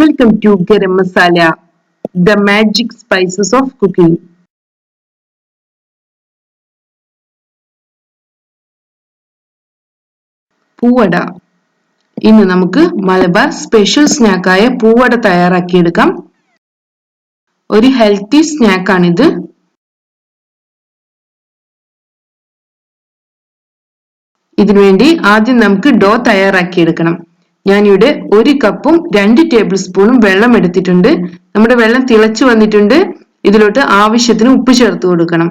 Welcome to Garam Masala the magic spices of cooking പൂവട. ഇന്ന് നമുക്ക് Malabar special സ്നാക്കായ പൂവട തയ്യാറാക്കിയെടുക്കാം. ഒരു ഹെൽത്തി സ്നാക്കാണിത് ഇതിനുവേണ്ടി ആദ്യം നമുക്ക് ഡോ തയ്യാറാക്കിയെടുക്കണം. ഞാനിവിടെ ഒരു കപ്പും രണ്ട് ടേബിൾ സ്പൂണും വെള്ളം എടുത്തിട്ടുണ്ട്. നമ്മുടെ വെള്ളം തിളച്ചു വന്നിട്ടുണ്ട്. ഇതിലോട്ട് ആവശ്യത്തിന് ഉപ്പ് ചേർത്ത് കൊടുക്കണം.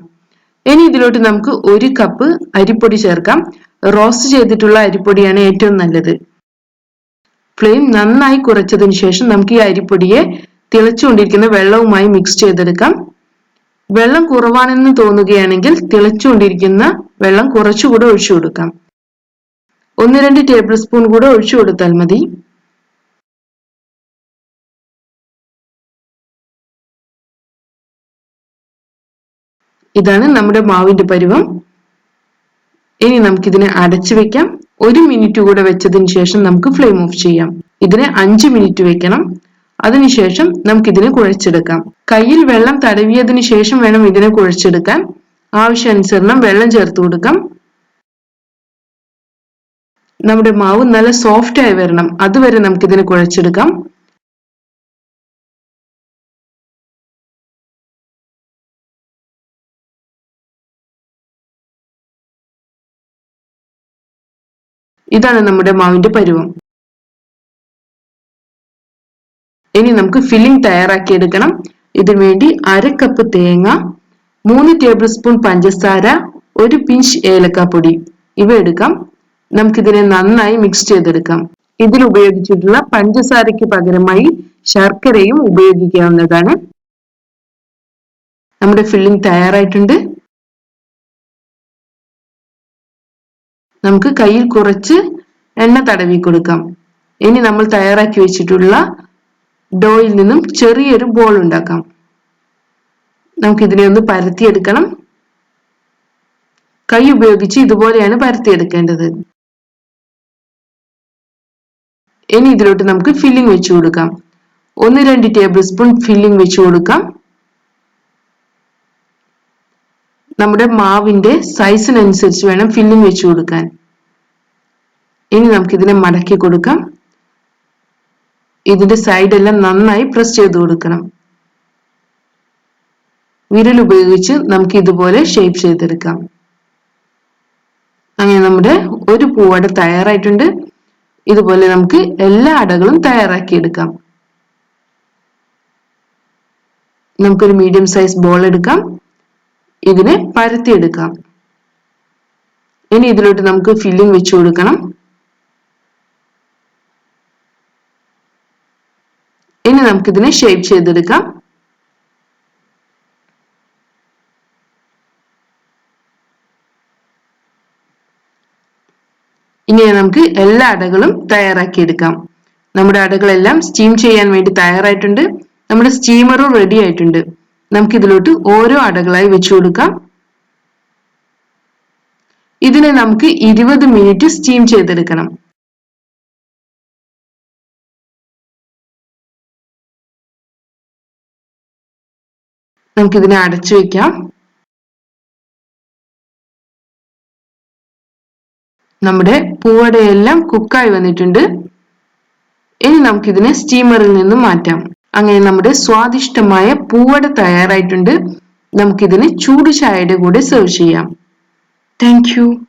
ഇനി ഇതിലോട്ട് നമുക്ക് ഒരു കപ്പ് അരിപ്പൊടി ചേർക്കാം. റോസ്റ്റ് ചെയ്തിട്ടുള്ള അരിപ്പൊടിയാണ് ഏറ്റവും നല്ലത്. ഫ്ലെയിം നന്നായി കുറച്ചതിന് ശേഷം നമുക്ക് ഈ അരിപ്പൊടിയെ തിളച്ചുകൊണ്ടിരിക്കുന്ന വെള്ളവുമായി മിക്സ് ചെയ്തെടുക്കാം. വെള്ളം കുറവാണെന്ന് തോന്നുകയാണെങ്കിൽ തിളച്ചുകൊണ്ടിരിക്കുന്ന വെള്ളം കുറച്ചുകൂടെ ഒഴിച്ചു കൊടുക്കാം. ഒന്ന് രണ്ട് ടേബിൾ സ്പൂൺ കൂടെ ഒഴിച്ചു കൊടുത്താൽ മതി. ഇതാണ് നമ്മുടെ മാവിന്റെ പരുവം. ഇനി നമുക്കിതിനെ അടച്ചു വെക്കാം. ഒരു മിനിറ്റ് കൂടെ വെച്ചതിന് ശേഷം നമുക്ക് ഫ്ലെയിം ഓഫ് ചെയ്യാം. ഇതിനെ അഞ്ച് മിനിറ്റ് വെക്കണം. അതിനുശേഷം നമുക്കിതിനെ കുഴച്ചെടുക്കാം. കയ്യിൽ വെള്ളം തടവിയതിനു ശേഷം വേണം ഇതിനെ കുഴച്ചെടുക്കാൻ. ആവശ്യാനുസരണം വെള്ളം ചേർത്ത് കൊടുക്കാം. നമ്മുടെ മാവ് നല്ല സോഫ്റ്റ് ആയി വരണം. അതുവരെ നമുക്കിതിനെ കുഴച്ചെടുക്കാം. ഇതാണ് നമ്മുടെ മാവിന്റെ പരുവം. ഇനി നമുക്ക് ഫില്ലിംഗ് തയ്യാറാക്കി എടുക്കണം. ഇതിനു വേണ്ടി അര കപ്പ് തേങ്ങ മൂന്ന് ടേബിൾ സ്പൂൺ പഞ്ചസാര ഒരു പിഞ്ച് ഏലക്കാപ്പൊടി. ഇവ എടുക്കാം. നമുക്കിതിനെ നന്നായി മിക്സ് ചെയ്തെടുക്കാം. ഇതിൽ ഉപയോഗിച്ചിട്ടുള്ള പഞ്ചസാരയ്ക്ക് പകരമായി ശർക്കരയും ഉപയോഗിക്കാവുന്നതാണ്. നമ്മുടെ ഫില്ലിംഗ് തയ്യാറായിട്ടുണ്ട്. നമുക്ക് കയ്യിൽ കുറച്ച് എണ്ണ തടവി കൊടുക്കാം. ഇനി നമ്മൾ തയ്യാറാക്കി വെച്ചിട്ടുള്ള ഡോയിൽ നിന്നും ചെറിയൊരു ബോൾ ഉണ്ടാക്കാം. നമുക്ക് ഇതിനെ ഒന്ന് പരത്തിയെടുക്കണം. കൈ ഉപയോഗിച്ച് ഇതുപോലെയാണ് പരത്തിയെടുക്കേണ്ടത്. ഇനി ഇതിലോട്ട് നമുക്ക് ഫില്ലിംഗ് വെച്ചു കൊടുക്കാം. ഒന്ന് രണ്ട് ടേബിൾ സ്പൂൺ ഫില്ലിംഗ് വെച്ചു കൊടുക്കാം. നമ്മുടെ മാവിന്റെ സൈസിനനുസരിച്ച് വേണം ഫില്ലിംഗ് വെച്ചു കൊടുക്കാൻ. ഇനി നമുക്ക് ഇതിനെ മടക്കി കൊടുക്കാം. ഇതിന്റെ സൈഡ് എല്ലാം നന്നായി പ്രസ് ചെയ്ത് കൊടുക്കണം. വിരൽ ഉപയോഗിച്ച് നമുക്ക് ഇതുപോലെ ഷേപ്പ് ചെയ്തെടുക്കാം. അങ്ങനെ നമ്മുടെ ഒരു പൂവട തയ്യാറായിട്ടുണ്ട്. ഇതുപോലെ നമുക്ക് എല്ലാ അടകളും തയ്യാറാക്കി എടുക്കാം. നമുക്കൊരു മീഡിയം സൈസ് ബോൾ എടുക്കാം. ഇതിനെ പരത്തിയെടുക്കാം ഇനി ഇതിലോട്ട് നമുക്ക് ഫില്ലിംഗ് വെച്ചു കൊടുക്കണം. ഇനി നമുക്കിതിനെ ഷേപ്പ് ചെയ്തെടുക്കാം. ഇനി നമുക്ക് എല്ലാ അടകളും തയ്യാറാക്കി എടുക്കാം. നമ്മുടെ അടകളെല്ലാം സ്റ്റീം ചെയ്യാൻ വേണ്ടി തയ്യാറായിട്ടുണ്ട്. നമ്മുടെ സ്റ്റീമറും റെഡി ആയിട്ടുണ്ട്. നമുക്ക് ഇതിലോട്ട് ഓരോ അടകളായി വെച്ചു കൊടുക്കാം. ഇതിനെ നമുക്ക് ഇരുപത് മിനിറ്റ് സ്റ്റീം ചെയ്തെടുക്കണം. നമുക്കിതിനെ അടച്ചു വെക്കാം. നമ്മുടെ പൂവടയെല്ലാം കുക്കായി വന്നിട്ടുണ്ട്. ഇനി നമുക്കിതിനെ സ്റ്റീമറിൽ നിന്നും മാറ്റാം. അങ്ങനെ നമ്മുടെ സ്വാദിഷ്ടമായ പൂവട തയ്യാറായിട്ടുണ്ട്. നമുക്കിതിനെ ചൂട് ചായയുടെ കൂടെ സെർവ് ചെയ്യാം. താങ്ക്